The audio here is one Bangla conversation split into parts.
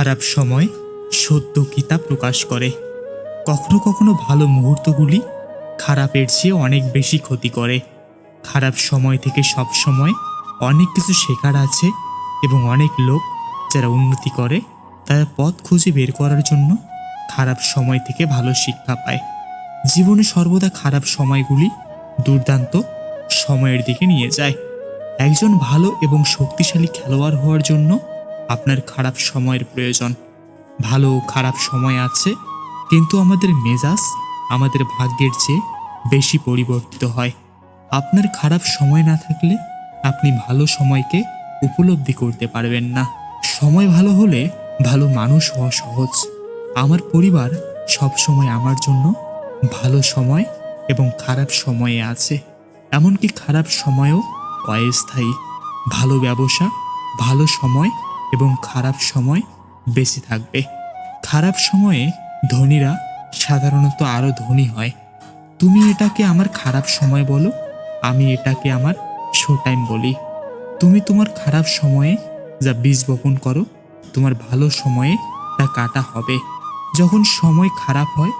খারাপ সময় সত্য গীতা প্রকাশ করে। কখনো কখনো ভালো মুহূর্তগুলি খারাপের চেয়ে অনেক বেশি ক্ষতি করে। খারাপ সময় থেকে সব সময় অনেক কিছু শেখার আছে এবং অনেক লোক যারা উন্নতি করে, তারা পথ খুঁজে বের করার জন্য খারাপ সময় থেকে ভালো শিক্ষা পায়। জীবনে সর্বদা খারাপ সময়গুলি দুর্দান্ত সময়ের দিকে নিয়ে যায়। একজন ভালো এবং শক্তিশালী খেলোয়াড় হওয়ার জন্য আপনার খারাপ সময়ের প্রয়োজন। ভালো খারাপ সময় আছে, কিন্তু আমাদের মেজাজ, আমাদের ভাগ্যের চেয়ে বেশি পরিবর্তিত হয়। আপনার খারাপ সময় না থাকলে আপনি ভালো সময়কে উপলব্ধি করতে পারবেন না। সময় ভালো হলে ভালো মানুষ হওয়া সহজ। আমার পরিবার সব সময় আমার জন্য ভালো সময় এবং খারাপ সময়ে আছে। এমনকি খারাপ সময়ও অস্থায়ী। ভালো ব্যবসা, ভালো সময় এবং খারাপ সময় বেশি থাকবে। খারাপ সময়ে ধনীরা সাধারণত আরও ধনী হয়। তুমি এটাকে আমার খারাপ সময় বলো, আমি এটাকে আমার শো টাইম বলি। তুমি তোমার খারাপ সময়ে যা বীজ বপন করো, তোমার ভালো সময়ে তা কাটা হবে। যখন সময় খারাপ হয়,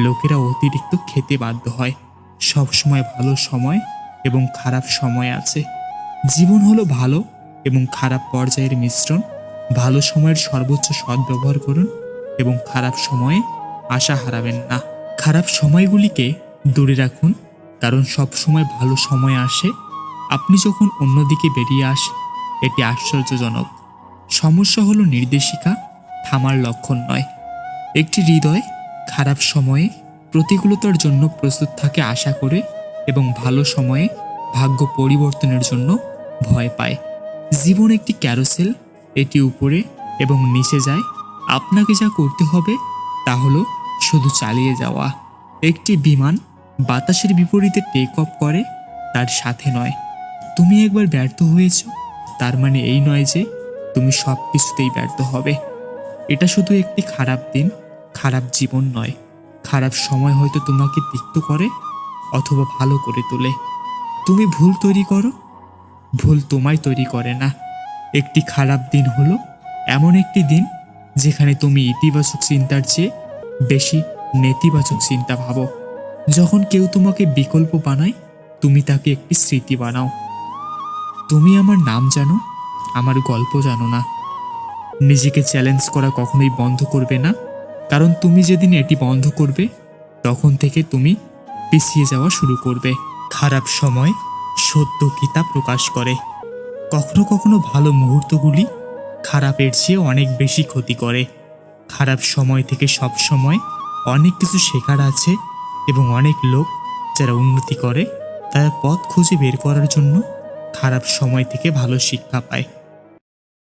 লোকেরা অতিরিক্ত খেতে বাধ্য হয়। সব সময় ভালো সময় এবং খারাপ সময় আছে। জীবন হলো ভালো এবং খারাপ পর্যায়ের মিশ্রণ। ভালো সময়ের সর্বোচ্চ সদ্ব্যবহার করুন এবং খারাপ সময়ে আশা হারাবেন না। খারাপ সময়গুলিকে দূরে রাখুন, কারণ সব সময় ভালো সময় আসে। আপনি যখন অন্যদিকে বেরিয়ে আসেন, এটি আশ্চর্যজনক। সমস্যা হলো নির্দেশিকা, থামার লক্ষণ নয়। একটি হৃদয় খারাপ সময়ে প্রতিকূলতার জন্য প্রস্তুত থাকে আশা করে এবং ভালো সময়ে ভাগ্য পরিবর্তনের জন্য ভয় পায়। জীবন একটি ক্যারোসেল এটি উপরে এবং নিচে যায়। আপনাকে যা করতে হবে তা হলো শুধু চালিয়ে যাওয়া। একটি বিমান বাতাসের বিপরীতে টেক অফ করে, তার সাথে নয়। তুমি একবার ব্যর্থ হয়েছ, তার মানে এই নয় যে তুমি সব কিছুতেই ব্যর্থ হবে। এটা শুধু একটি খারাপ দিন, খারাপ জীবন নয়। খারাপ সময় হয়তো তোমাকে তিক্ত করে অথবা ভালো করে তোলে। তুমি ভুল তৈরি করো, ভুল তোমায় তৈরি করে না। একটি খারাপ দিন হলো, এমন একটি দিন যেখানে তুমি ইতিবাচক চিন্তার চেয়ে বেশি নেতিবাচক চিন্তা ভাবো। যখন কেউ তোমাকে বিকল্প বানায়, তুমি তাকে একটি স্মৃতি বানাও। তুমি আমার নাম জানো, আমার গল্প জানো না। নিজেকে চ্যালেঞ্জ করা কখনোই বন্ধ করবে না, কারণ তুমি যেদিন এটি বন্ধ করবে, তখন থেকে তুমি পিছিয়ে যাওয়া শুরু করবে। খারাপ সময় সত্য গীতা প্রকাশ করে। কখনো কখনো ভালো মুহূর্তগুলি খারাপের চেয়ে অনেক বেশি ক্ষতি করে। খারাপ সময় থেকে সব সময় অনেক কিছু শেখার আছে এবং অনেক লোক যারা উন্নতি করে, তারা পথ খুঁজে বের করার জন্য খারাপ সময় থেকে ভালো শিক্ষা পায়।